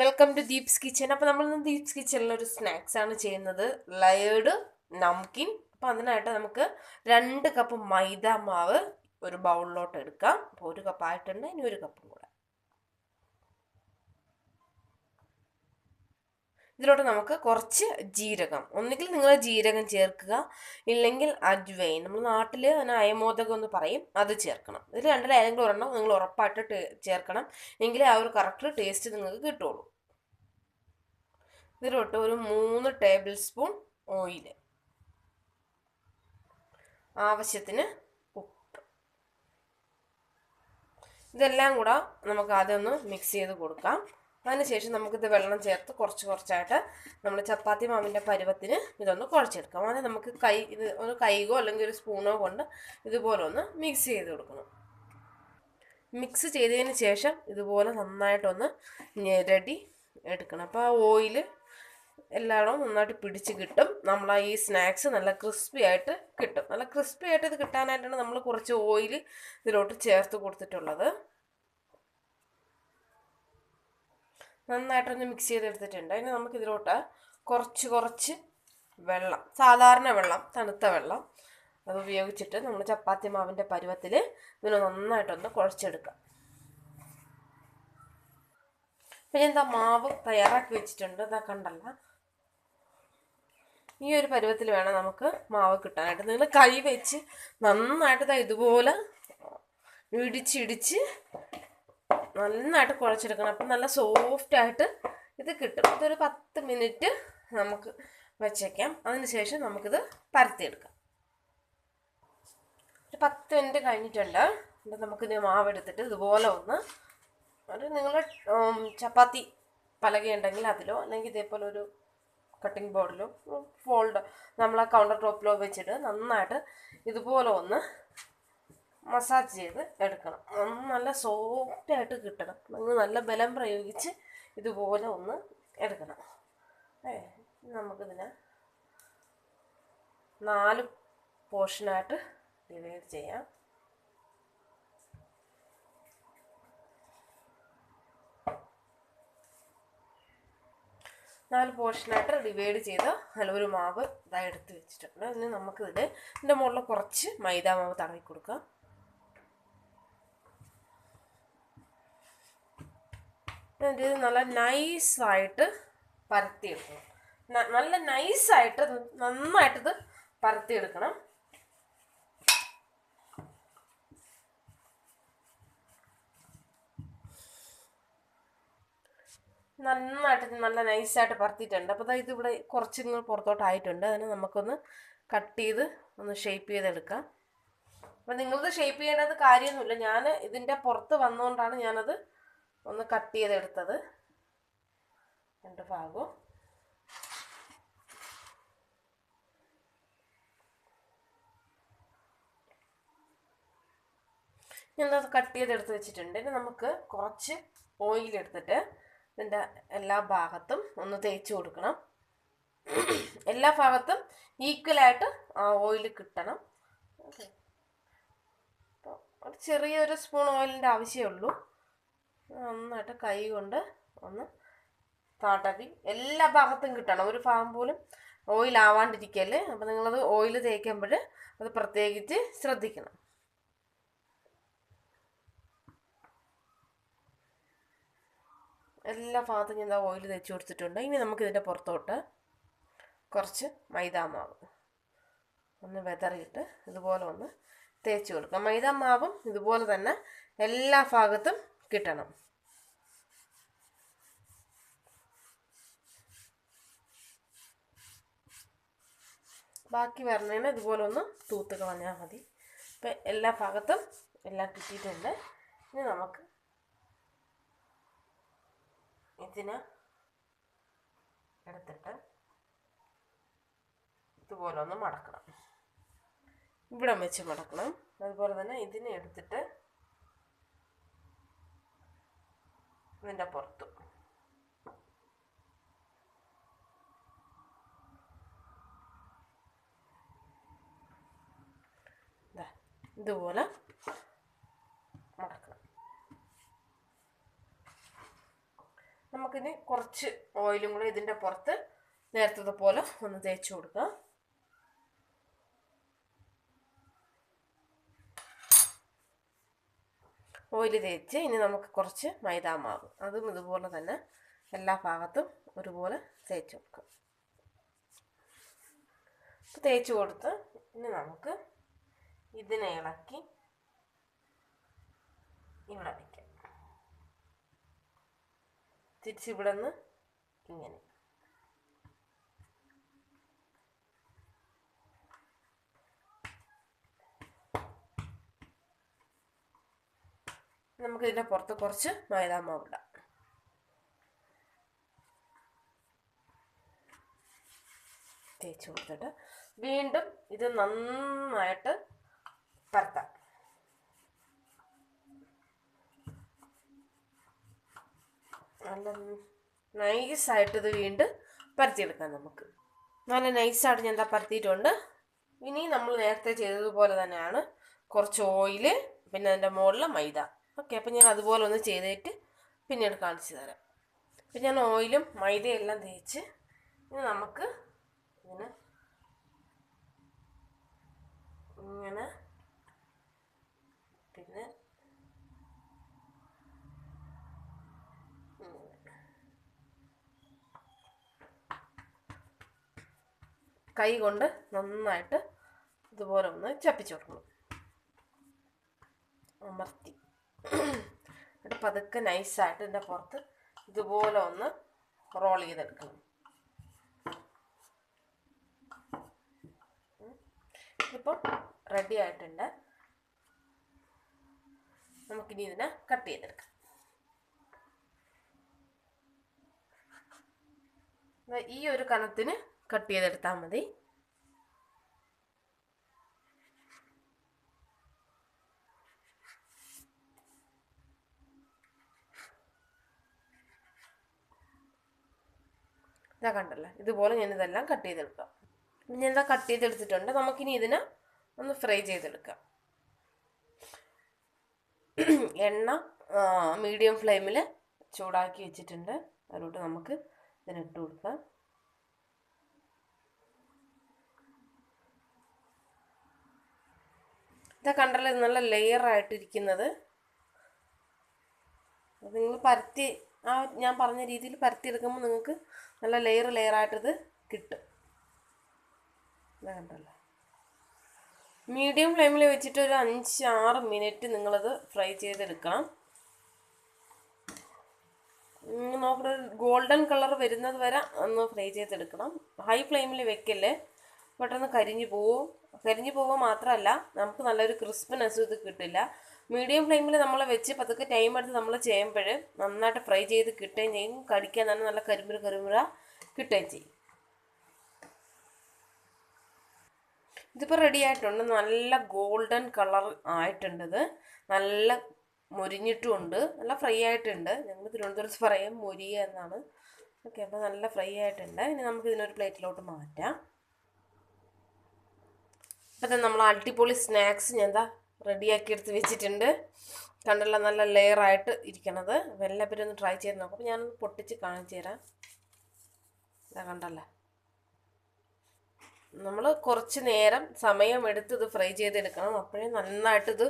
Welcome to Deep's kitchen അപ്പോൾ നമ്മൾ ഇന്ന് ദീപ്സ് കിച്ചണിൽ ഒരു സ്നാക്സ് ആണ് ചെയ്യുന്നത്. ലയേർഡ് നംകിൻ അപ്പോൾ അതിനായിട്ട് നമുക്ക് രണ്ട് കപ്പ് മൈദ മാവ് ഒരു ബൗളിലോട്ട് എടുക്കാം. അപ്പോൾ ഒരു കപ്പ് ആയിട്ടുണ്ട് ഇനി ഒരു കപ്പും കൂടെ. ഇതിലോട്ട് നമുക്ക് കുറച്ച് ജീരകം. ഒന്നുകിൽ നിങ്ങൾ ജീരകം ചേർക്കുക ഇല്ലെങ്കിൽ അജ്വൈൻ. നമ്മൾ നാട്ടിൽ അയമോദകം എന്ന് പറയും അത് ചേർക്കണം. ഇതിൽ രണ്ടിൽ ഏതെങ്കിലും ഒരെണ്ണം നിങ്ങൾ ഉറപ്പായിട്ട് ചേർക്കണം. എങ്കിലേ ആ ഒരു കറക്റ്റ് ടേസ്റ്റ് നിങ്ങൾക്ക് കിട്ടുള്ളൂ. ഇതിലോട്ട് ഒരു മൂന്ന് ടേബിൾ സ്പൂൺ ഓയിൽ ആവശ്യത്തിന് ഉപ്പ്. ഇതെല്ലാം കൂടെ നമുക്ക് അതൊന്ന് മിക്സ് ചെയ്ത് കൊടുക്കാം. അതിനുശേഷം നമുക്കിത് വെള്ളം ചേർത്ത് കുറച്ച് കുറച്ചായിട്ട് നമ്മൾ ചപ്പാത്തി മാവിന്റെ പരുവത്തിന് ഇതൊന്ന് കുഴച്ചെടുക്കാം. അത് നമുക്ക് കൈ ഇത് ഒരു കൈകോ അല്ലെങ്കിൽ ഒരു സ്പൂണോ കൊണ്ട് ഇതുപോലെ ഒന്ന് മിക്സ് ചെയ്ത് കൊടുക്കണം. മിക്സ് ചെയ്തതിന് ശേഷം ഇതുപോലെ നന്നായിട്ടൊന്ന് റെഡി എടുക്കണം. അപ്പോൾ ആ ഓയിൽ എല്ലായിടവും നന്നായിട്ട് പിടിച്ച് കിട്ടും. നമ്മൾ ഈ സ്നാക്സ് നല്ല ക്രിസ്പി ആയിട്ട് കിട്ടും. നല്ല ക്രിസ്പി ആയിട്ട് ഇത് കിട്ടാനായിട്ടാണ് നമ്മൾ കുറച്ച് ഓയിൽ ഇതിലോട്ട് ചേർത്ത് കൊടുത്തിട്ടുള്ളത്. നന്നായിട്ടൊന്ന് മിക്സ് ചെയ്തെടുത്തിട്ടുണ്ട്. അതിന് നമുക്കിതിലോട്ട് കുറച്ച് കുറച്ച് വെള്ളം സാധാരണ വെള്ളം തണുത്ത വെള്ളം അത് ഉപയോഗിച്ചിട്ട് നമ്മൾ ചപ്പാത്തി മാവിന്റെ പരുവത്തിൽ ഇതിനെ നന്നായിട്ടൊന്ന് കുഴച്ചെടുക്കാം. പിന്നെ എന്താ മാവ് തയ്യാറാക്കി വെച്ചിട്ടുണ്ട്. ഇതാ കണ്ടല്ല. ഈ ഒരു പരുവത്തിൽ വേണം നമുക്ക് മാവ് കിട്ടാനായിട്ട്. നിങ്ങൾ കൈ വെച്ച് നന്നായിട്ട് ഇതുപോലെ ഇടിച്ചിടിച്ച് നന്നായിട്ട് കുഴച്ചെടുക്കണം. അപ്പം നല്ല സോഫ്റ്റ് ആയിട്ട് ഇത് കിട്ടും. ഇതൊരു പത്ത് മിനിറ്റ് നമുക്ക് വെച്ചേക്കാം. അതിനുശേഷം നമുക്കിത് പരത്തിയെടുക്കാം. ഒരു പത്ത് മിനിറ്റ് കഴിഞ്ഞിട്ടുണ്ട്. എന്നിട്ട് നമുക്കിത് മാവെടുത്തിട്ട് ഇതുപോലെ ഒന്ന് ഒരു നിങ്ങൾ ചപ്പാത്തി പലകയുണ്ടെങ്കിൽ അതിലോ അല്ലെങ്കിൽ ഇതേപോലെ ഒരു കട്ടിംഗ് ബോർഡിലോ ഫോൾഡ് നമ്മൾ ആ കൗണ്ടർ ടോപ്പിലോ വെച്ചിട്ട് നന്നായിട്ട് ഇതുപോലെ ഒന്ന് മസാജ് ചെയ്ത് എടുക്കണം. നല്ല സോഫ്റ്റ് ആയിട്ട് കിട്ടണം. നിങ്ങൾ നല്ല ബലം പ്രയോഗിച്ച് ഇതുപോലെ ഒന്ന് എടുക്കണം. ഏ നമുക്കിതിനെ നാല് പോർഷനായിട്ട് ഡിവൈഡ് ചെയ്യാം. നാല് പോർഷനായിട്ട് ഡിവൈഡ് ചെയ്ത് നല്ലൊരു മാവ് ഇതായി എടുത്ത് വെച്ചിട്ടുണ്ട്. ഇനി നമുക്കിതിൽ ഇതിന്റെ മുകളിൽ കുറച്ച് മൈദാ മാവ് തടവി കൊടുക്കാം. എന്നിട്ട് ഇത് നല്ല നൈസായിട്ട് പരത്തിയെടുക്കണം. നല്ല നൈസായിട്ട് നന്നായിട്ടിത് പരത്തിയെടുക്കണം. നന്നായിട്ട് നല്ല നൈസായിട്ട് പറത്തിയിട്ടുണ്ട് അപ്പോൾ ഇത് ഇവിടെ കുറച്ച് നിങ്ങൾ പുറത്തോട്ടായിട്ടുണ്ട് അതിന് നമുക്കൊന്ന് കട്ട് ചെയ്ത് ഒന്ന് ഷേപ്പ് ചെയ്തെടുക്കാം. അപ്പം നിങ്ങളത് ഷേപ്പ് ചെയ്യേണ്ടത് കാര്യമൊന്നുമില്ല. ഞാൻ ഇതിന്റെ പുറത്ത് വന്നുകൊണ്ടാണ് ഞാനത് ഒന്ന് കട്ട് ചെയ്തെടുത്തത് രണ്ട് ഭാഗവും. ഞാനത് കട്ട് ചെയ്തെടുത്ത് വെച്ചിട്ടുണ്ട്. ഇനി നമുക്ക് കുറച്ച് ഓയിൽ എടുത്തിട്ട് ഇതിന്റെ എല്ലാ ഭാഗത്തും ഒന്ന് തേച്ച് കൊടുക്കണം. എല്ലാ ഭാഗത്തും ഈക്വലായിട്ട് ആ ഓയിൽ കിട്ടണം. ഒരു ചെറിയൊരു സ്പൂൺ ഓയിലിന്റെ ആവശ്യമേ ഉള്ളൂ. നന്നായിട്ട് കൈ കൊണ്ട് ഒന്ന് താട്ടപ്പി എല്ലാ ഭാഗത്തും കിട്ടണം. ഒരു ഭാഗം പോലും ഓയിൽ ആവാണ്ടിരിക്കല്ലേ? അപ്പോൾ നിങ്ങളത് ഓയിൽ തേക്കുമ്പോൾ അത് പ്രത്യേകിച്ച് ശ്രദ്ധിക്കണം. എല്ലാ ഭാഗത്തും ഞാൻ ഓയിൽ തേച്ച് കൊടുത്തിട്ടുണ്ട്. ഇനി നമുക്ക് ഇതിന്റെ പുറത്തോട്ട് കുറച്ച് മൈദാമാവ് ഒന്ന് വെതറിയിട്ട് ഇതുപോലെ ഒന്ന് തേച്ച് കൊടുക്കാം മൈദാമാവും ഇതുപോലെ തന്നെ എല്ലാ ഭാഗത്തും കിട്ടണം. ബാക്കി വരണേനെ ഇതുപോലെ ഒന്ന് തൂത്ത് കളഞ്ഞാൽ മതി. ഇപ്പം എല്ലാ ഭാഗത്തും എല്ലാം കിട്ടിയിട്ടുണ്ട്. ഇനി നമുക്ക് ഇതിന് എടുത്തിട്ട് ഇതുപോലെ ഒന്ന് മടക്കണം. ഇവിടം വെച്ച് മടക്കണം. അതുപോലെ തന്നെ ഇതിനെ എടുത്തിട്ട് ഇതിന്റെ പുറത്ത്. ഇതുപോലെ നമുക്കിനി കുറച്ച് ഓയിലും കൂടെ ഇതിന്റെ പുറത്ത് നേരത്തെ പോലെ ഒന്ന് തേച്ച് കൊടുക്കാം. ഓയിൽ തേച്ച് ഇനി നമുക്ക് കുറച്ച് മൈദാമാവ്. അതും ഇതുപോലെ തന്നെ എല്ലാ ഭാഗത്തും ഒരുപോലെ തേച്ച് കൊടുക്കാം. തേച്ച് കൊടുത്ത് ഇനി നമുക്ക് ഇതിനെ ഇളക്കി ഇവിടെ വയ്ക്കാം തിരിച്ചിവിടെ നിന്ന് ഇങ്ങനെ. നമുക്ക് ഇതിന്റെ പുറത്ത് കുറച്ച് മൈദാമാവ് ഇടാം. തേച്ച് കൊടുത്തിട്ട് വീണ്ടും ഇത് നന്നായിട്ട് പരത്താം. നല്ല നൈസായിട്ട് ഇത് വീണ്ടും പരത്തിയെടുക്കാം നമുക്ക്. നല്ല നൈസായിട്ട് ഞാൻ എന്താ പരത്തിയിട്ടുണ്ട്. ഇനി നമ്മൾ നേരത്തെ ചെയ്തതുപോലെ തന്നെയാണ് കുറച്ച് ഓയിൽ പിന്നെ അതിന്റെ മുകളിൽ മൈദ. ഓക്കെ അപ്പം ഞാൻ അതുപോലെ ഒന്ന് ചെയ്തിട്ട് പിന്നീട് കാണിച്ചു തരാം. അപ്പം ഞാൻ ഓയിലും മൈദയും എല്ലാം തേച്ച് ഇനി നമുക്ക് ഇങ്ങനെ ഇങ്ങനെ പിന്നെ കൈ കൊണ്ട് നന്നായിട്ട് ഇതുപോലെ ഒന്ന് ചപ്പിച്ചു കൊടുക്കണം. അമർത്തി. എന്നിട്ട് പതുക്കെ നൈസായിട്ട് ഇതിന്റെ പുറത്ത് ഇതുപോലെ ഒന്ന് റോൾ ചെയ്തെടുക്കണം. ഇപ്പം റെഡി ആയിട്ടുണ്ട്. നമുക്കിനി ഇതിനെ കട്ട് ചെയ്തെടുക്കാം. ഈ ഒരു കനത്തിന് കട്ട് ചെയ്തെടുത്താൽ മതി. ഇതാ കണ്ടല്ലോ? ഇതുപോലെ ഞാൻ ഇതെല്ലാം കട്ട് ചെയ്തെടുക്കാം. ഞാൻ ഇതാ കട്ട് ചെയ്തെടുത്തിട്ടുണ്ട്. നമുക്കിനി ഇതിനെ ഒന്ന് ഫ്രൈ ചെയ്തെടുക്കാം. എണ്ണ മീഡിയം ഫ്ലെയിമിൽ ചൂടാക്കി വെച്ചിട്ടുണ്ട്. അതിലോട്ട് നമുക്ക് ഇതിനിട്ട് കൊടുക്കാം. ഇതാ കണ്ടല്ലോ നല്ല ലെയർ ആയിട്ടിരിക്കുന്നത്. നിങ്ങൾ പരത്തി ആ ഞാൻ പറഞ്ഞ രീതിയിൽ പരത്തി എടുക്കുമ്പോൾ നിങ്ങൾക്ക് നല്ല ലെയർ ആയിട്ടിത് കിട്ടും. കണ്ടല്ലോ. മീഡിയം ഫ്ലെയിമിൽ വെച്ചിട്ട് ഒരു അഞ്ച് ആറ് മിനിറ്റ് നിങ്ങളത് ഫ്രൈ ചെയ്തെടുക്കണം. നോക്കണ ഗോൾഡൻ കളർ വരുന്നത് വരെ ഒന്ന് ഫ്രൈ ചെയ്തെടുക്കണം. ഹൈ ഫ്ലെയിമിൽ വെക്കല്ലേ? പെട്ടെന്ന് കരിഞ്ഞു പോവും. കരിഞ്ഞു പോവുക മാത്രമല്ല നമുക്ക് നല്ലൊരു ക്രിസ്പിനെസ് ഇത് കിട്ടില്ല. മീഡിയം ഫ്ലെയിമിൽ നമ്മൾ വെച്ച് പതുക്കെ ടൈം എടുത്ത് നമ്മൾ ചെയ്യുമ്പോൾ നന്നായിട്ട് ഫ്രൈ ചെയ്ത് കിട്ടുകയും ചെയ്യും. കടിക്കാൻ തന്നെ നല്ല കരിമ്പുര കരിമ്പുര കിട്ടുകയും ചെയ്യും. ഇതിപ്പോൾ റെഡി ആയിട്ടുണ്ട്. നല്ല ഗോൾഡൻ കളർ ആയിട്ടുണ്ടത്. നല്ല മൊരിഞ്ഞിട്ടുമുണ്ട്. നല്ല ഫ്രൈ ആയിട്ടുണ്ട്. ഞങ്ങൾ തിരുവനന്തപുരത്ത് പറയും മൊരിയ എന്നാണ്. ഓക്കെ അപ്പോൾ നല്ല ഫ്രൈ ആയിട്ടുണ്ട്. ഇനി നമുക്ക് ഇതിനൊരു പ്ലേറ്റിലോട്ട് മാറ്റാം. അപ്പം നമ്മൾ അടിപൊളി സ്നാക്സ് ഞാൻ എന്താ റെഡിയാക്കി എടുത്ത് വെച്ചിട്ടുണ്ട്. കണ്ടല്ല നല്ല ലെയറായിട്ട് ഇരിക്കണത്. അപ്പോൾ എല്ലാവരും ഒന്ന് ട്രൈ ചെയ്ത് നോക്കും. ഞാൻ ഞാനൊന്ന് പൊട്ടിച്ച് കാണിച്ചു തരാം. ഇതാ കണ്ടല്ലേ? നമ്മൾ കുറച്ച് നേരം സമയം എടുത്ത് ഇത് ഫ്രൈ ചെയ്തെടുക്കണം. അപ്പോഴേ നന്നായിട്ട് ഇത്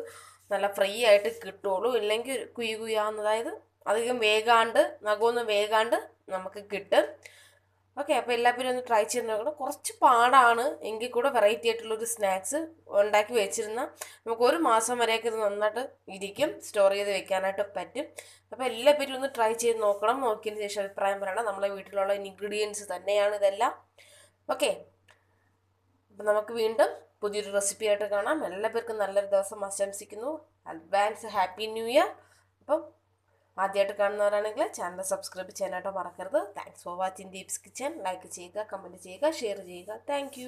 നല്ല ഫ്രൈ ആയിട്ട് കിട്ടുള്ളൂ. ഇല്ലെങ്കിൽ കുയു കുയാന്ന് അതായത് അധികം വേഗാണ്ട് നഖമൊന്നും വേഗാണ്ട് നമുക്ക് കിട്ടും. ഓക്കെ അപ്പോൾ എല്ലാവരും ഒന്ന് ട്രൈ ചെയ്ത് നോക്കണം. കുറച്ച് പാടാണ് എങ്കിൽ കൂടെ വെറൈറ്റി ആയിട്ടുള്ളൊരു സ്നാക്സ് ഉണ്ടാക്കി വെച്ചിരുന്ന നമുക്ക് ഒരു മാസം വരെയൊക്കെ ഇത് നന്നായിട്ട് ഇരിക്കും സ്റ്റോർ ചെയ്ത് വെക്കാനായിട്ട് പറ്റും. അപ്പോൾ എല്ലാവരും ഒന്ന് ട്രൈ ചെയ്ത് നോക്കണം. നോക്കിയതിന് ശേഷം അഭിപ്രായം പറയണം. നമ്മളെ വീട്ടിലുള്ള ഇൻഗ്രീഡിയൻസ് തന്നെയാണ് ഇതെല്ലാം. ഓക്കെ അപ്പം നമുക്ക് വീണ്ടും പുതിയൊരു റെസിപ്പി ആയിട്ട് കാണാം. എല്ലാവർക്കും നല്ലൊരു ദിവസം ആശംസിക്കുന്നു. അഡ്വാൻസ് ഹാപ്പി ന്യൂ ഇയർ അപ്പം ആദ്യമായിട്ട് കാണുന്നവരാണെങ്കിൽ ചാനൽ സബ്സ്ക്രൈബ് ചെയ്യാനായിട്ട് മറക്കരുത്. Thanks for watching Deep's kitchen like ചെയ്യുക കമന്റ് ചെയ്യുക ഷെയർ ചെയ്യുക. താങ്ക്